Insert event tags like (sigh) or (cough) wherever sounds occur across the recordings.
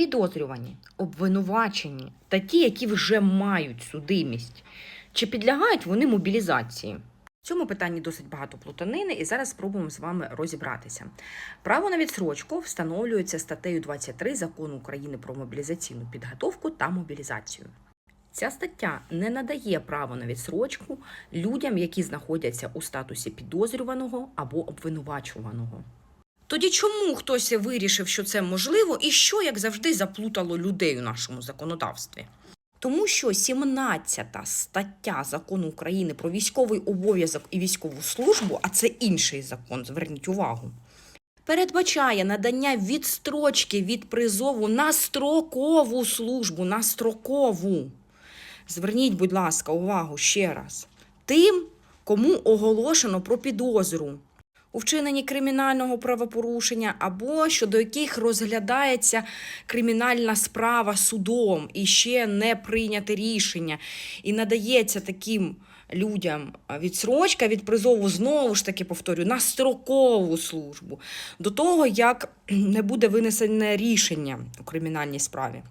Підозрювані, обвинувачені та ті, які вже мають судимість. Чи підлягають вони мобілізації? В цьому питанні досить багато плутанини, і зараз спробуємо з вами розібратися. Право на відсрочку встановлюється статтею 23 закону України про мобілізаційну підготовку та мобілізацію. Ця стаття не надає право на відсрочку людям, які знаходяться у статусі підозрюваного або обвинувачуваного. Тоді чому хтось вирішив, що це можливо, і що, як завжди, заплутало людей у нашому законодавстві? Тому що 17 стаття закону України про військовий обов'язок і військову службу, а це інший закон, зверніть увагу, передбачає надання відстрочки від призову на строкову службу, на строкову. Зверніть, будь ласка, увагу ще раз. Тим, кому оголошено про підозру у вчиненні кримінального правопорушення або щодо яких розглядається кримінальна справа судом і ще не прийняте рішення, і надається таким людям відсрочка від призову, знову ж таки повторюю, на строкову службу до того, як (clears throat) не буде винесене рішення у кримінальній справі.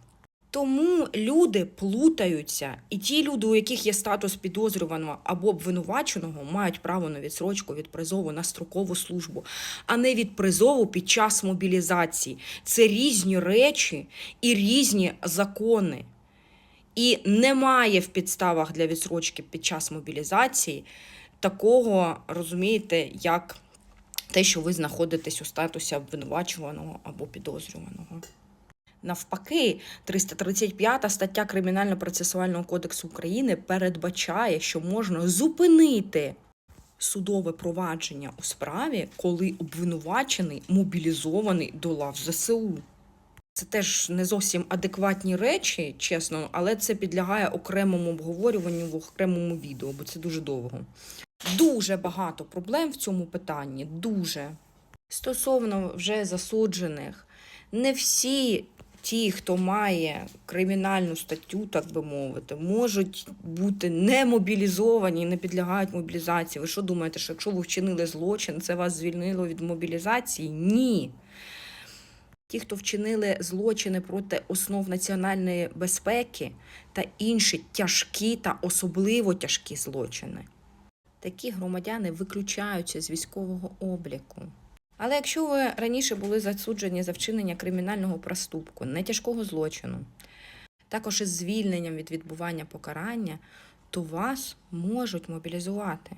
Тому люди плутаються, і ті люди, у яких є статус підозрюваного або обвинуваченого, мають право на відсрочку від призову на строкову службу, а не від призову під час мобілізації. Це різні речі і різні закони. І немає в підставах для відсрочки під час мобілізації такого, розумієте, як те, що ви знаходитесь у статусі обвинувачуваного або підозрюваного. Навпаки, 335 стаття Кримінально-процесуального кодексу України передбачає, що можна зупинити судове провадження у справі, коли обвинувачений мобілізований до лав ЗСУ. Це теж не зовсім адекватні речі, чесно, але це підлягає окремому обговорюванню в окремому відео, бо це дуже довго. Дуже багато проблем в цьому питанні. Дуже. Стосовно вже засуджених, не всі ті, хто має кримінальну статтю, так би мовити, можуть бути не мобілізовані, не підлягають мобілізації. Ви що думаєте, що якщо ви вчинили злочин, це вас звільнило від мобілізації? Ні. Ті, хто вчинили злочини проти основ національної безпеки та інші тяжкі та особливо тяжкі злочини. Такі громадяни виключаються з військового обліку. Але якщо ви раніше були засуджені за вчинення кримінального проступку, не тяжкого злочину, також із звільненням від відбування покарання, то вас можуть мобілізувати.